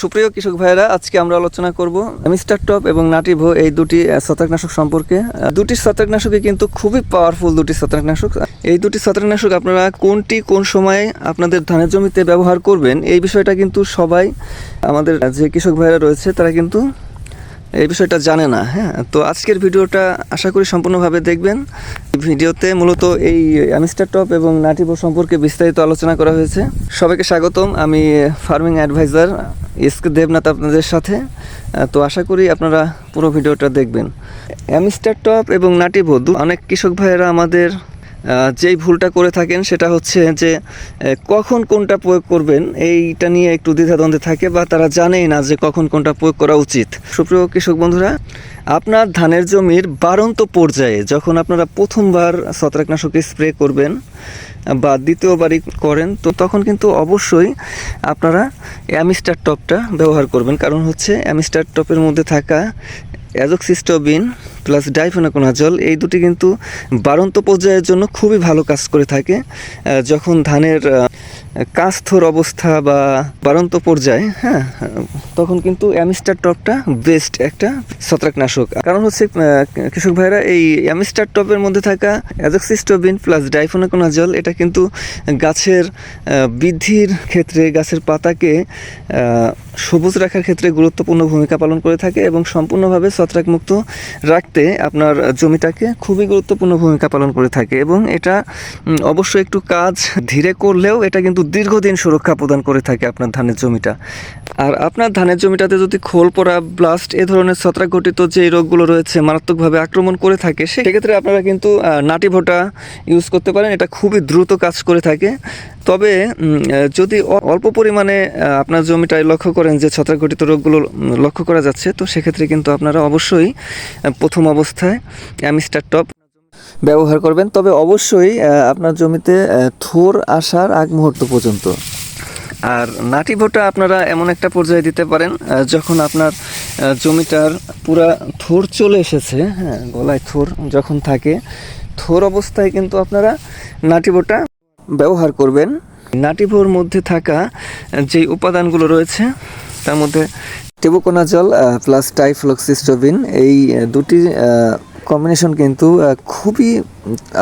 সুপ্রিয় কৃষক ভাইরা আজকে আমরা আলোচনা করব মিস্টার টপ এবং নাটিভো এই দুটি ছত্রাকনাশক সম্পর্কে। দুটি ছত্রাকনাশকই কিন্তু খুবই পাওয়ারফুল দুটি ছত্রাকনাশক। এই দুটি ছত্রাকনাশক আপনারা কোনটি, কোন সময়ে আপনাদের ধানের জমিতে ব্যবহার করবেন, এই বিষয়টা কিন্তু সবাই, আমাদের যে কৃষক ভাইরা রয়েছে, তারা কিন্তু এই বিষয়টা জানে না হ্যাঁ? তো আজকের ভিডিওটা আশা করি সম্পূর্ণভাবে দেখবেন। ভিডিওতে মূলত এই অ্যামিস্টার টপ এবং নাটিভো সম্পর্কে বিস্তারিত আলোচনা করা হয়েছে। সবাইকে স্বাগতম। আমি farming adviser S K Debnath আপনাদের সাথে। তো আশা করি আপনারা পুরো ভিডিওটা দেখবেন। অ্যামিস্টার টপ এবং নাটিভো অনেক কৃষক ভাইয়েরা আমাদের যেই ভুলটা করে থাকেন সেটা হচ্ছে যে কখন কোনটা প্রয়োগ করবেন এইটা নিয়ে একটু দ্বিধাদ্বন্দ্বে থাকে বা তারা জানেই না যে কখন কোনটা প্রয়োগ করা উচিত। সুপ্রিয় কৃষক বন্ধুরা, আপনার ধানের জমির বারন্ত পর্যায়ে যখন আপনারা প্রথমবার ছত্রাকনাশক স্প্রে করবেন বা দ্বিতীয়বারই করেন, তো তখন কিন্তু অবশ্যই আপনারা অ্যামিস্টার টপটা ব্যবহার করবেন। কারণ হচ্ছে অ্যামিস্টার টপের মধ্যে থাকা অ্যাজোক্সিস্টোবিন প্লাস ডাইফেনাকোনাজল, এই দুটি কিন্তু বারন্ত পর্যায়ের জন্য খুবই ভালো কাজ করে থাকে। যখন ধানের কাস্থর অবস্থা বা বারন্ত পর্যায়ে হ্যাঁ তখন কিন্তু অ্যামিস্টার টপটা বেস্ট একটা ছত্রাকনাশক। কারণ হচ্ছে কৃষক ভাইরা এই অ্যামিস্টার টপের মধ্যে থাকা অ্যাজোক্সিস্টোবিন প্লাস ডাইফোনাকোনাজল এটা কিন্তু গাছের বৃদ্ধির ক্ষেত্রে গাছের পাতাকে সবুজ রাখার ক্ষেত্রে গুরুত্বপূর্ণ ভূমিকা পালন করে থাকে এবং সম্পূর্ণভাবে ছত্রাকমুক্ত রাখতে আপনার জমিটাকে খুবই গুরুত্বপূর্ণ ভূমিকা পালন করে থাকে। এবং এটা উম, অবশ্যই একটু কাজ ধীরে করলেও এটা কিন্তু দীর্ঘদিন সুরক্ষা প্রদান করে থাকে আপনার ধানের জমিটা। আর আপনার ধানের জমিটাতে যদি খোল পড়া ব্লাস্ট এ ধরনের ছত্রাক ঘটিত যে রোগগুলো রয়েছে, মারাত্মকভাবে আক্রমণ করে থাকে, সেক্ষেত্রে আপনারা কিন্তু নাটি ভোটা ইউজ করতে পারেন। এটা খুবই দ্রুত কাজ করে থাকে। তবে যদি অল্প পরিমাণে আপনার জমিটায় লক্ষ্য করেন যে ছত্রাক ঘটিত রোগগুলো লক্ষ্য করা যাচ্ছে, তো সেক্ষেত্রে কিন্তু আপনারা অবশ্যই প্রথম অবস্থায় অ্যামিস্টার টপ ব্যবহার করবেন। তবে অবশ্যই আপনার জমিতে থোর আসার আগ মুহূর্ত পর্যন্ত। আর নাটি ভোটা আপনারা এমন একটা পর্যায়ে দিতে পারেন যখন আপনার জমিটার পুরা থোর চলে এসেছে হ্যাঁ গলায় থোর যখন থাকে, থোর অবস্থায় কিন্তু আপনারা নাটি ভোটা ব্যবহার করবেন। নাটি নাটিভোর মধ্যে থাকা যেই উপাদানগুলো রয়েছে, তার মধ্যে টেবোকোনাজল প্লাস টাইফ্লক্সিস্টোবিন, এই দুটি কম্বিনেশন কিন্তু খুবই,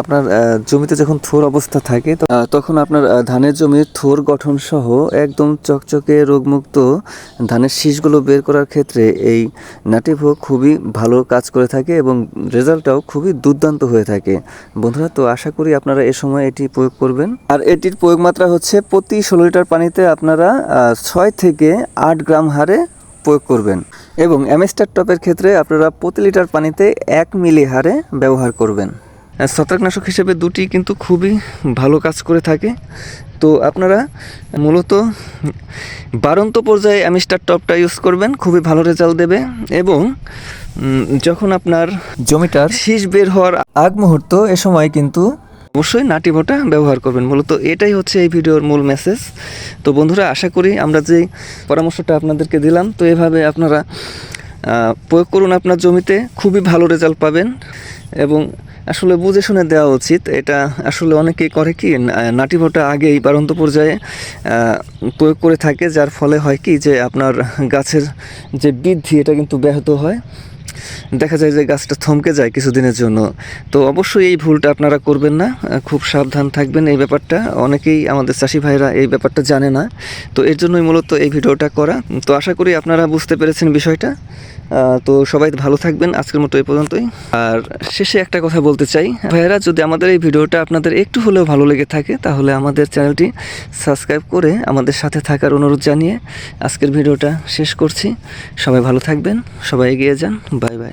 আপনার জমিতে যখন থোর অবস্থা থাকে তখন আপনার ধানের জমির থোর গঠন সহ একদম চকচকে রোগমুক্ত ধানের শীষগুলো বের করার ক্ষেত্রে এই নাটিভো খুবই ভালো কাজ করে থাকে এবং রেজাল্টটাও খুবই দুর্দান্ত হয়ে থাকে। বন্ধুরা, তো আশা করি আপনারা এ সময় এটি প্রয়োগ করবেন। আর এটির প্রয়োগ মাত্রা হচ্ছে প্রতি ষোলো লিটার পানিতে আপনারা ছয় থেকে আট গ্রাম হারে প্রয়োগ করবেন এবং অ্যামেস্টার টপের ক্ষেত্রে আপনারা প্রতি লিটার পানিতে এক মিলি হারে ব্যবহার করবেন। ছত্রাকনাশক হিসেবে দুটি কিন্তু খুবই ভালো কাজ করে থাকে। তো আপনারা মূলত বারন্ত পর্যায়ে অ্যামিস্টার টপটা ইউজ করবেন খুবই ভালো রেজাল্ট দেবে এবং যখন আপনার জমিটার শীষ বের হওয়ার আগ মুহূর্ত এ সময় কিন্তু অবশ্যই নাটি ভোটা ব্যবহার করবেন। মূলত এটাই হচ্ছে এই ভিডিওর মূল মেসেজ তো বন্ধুরা, আশা করি আমরা যে পরামর্শটা আপনাদেরকে দিলাম, তো এভাবে আপনারা প্রয়োগ করুন আপনার জমিতে, খুবই ভালো রেজাল্ট পাবেন। এবং আসলে বুঝে শুনে দেওয়া উচিত। এটা আসলে অনেকেই করে কি নাটি ভোটা আগেই বারন্ত পর্যায়ে প্রয়োগ করে থাকে। যার ফলে হয় কি যে আপনার গাছের যে বৃদ্ধি, এটা কিন্তু ব্যাহত হয়। দেখা যায় যে গাছটা থমকে যায় কিছুদিনের জন্য। তো অবশ্যই এই ভুলটা আপনারা করবেন না, খুব সাবধান থাকবেন এই ব্যাপারটা। অনেকেই আমাদের চাষি ভাইরা এই ব্যাপারটা জানে না। তো এর জন্যই মূলত এই ভিডিওটা করা। তো আশা করি আপনারা বুঝতে পেরেছেন বিষয়টা। তো সবাই ভালো থাকবেন আজকের মতো এই পর্যন্তই। আর শেষে একটা কথা বলতে চাই। ভাইয়েরা, যদি আমাদের এই ভিডিওটা আপনাদের একটু হলেও ভালো লেগে থাকে, তাহলে আমাদের চ্যানেলটি সাবস্ক্রাইব করে আমাদের সাথে থাকার অনুরোধ জানিয়ে আজকের ভিডিওটা শেষ করছি। সবাই ভালো থাকবেন, সবাই এগিয়ে যান। Bye bye.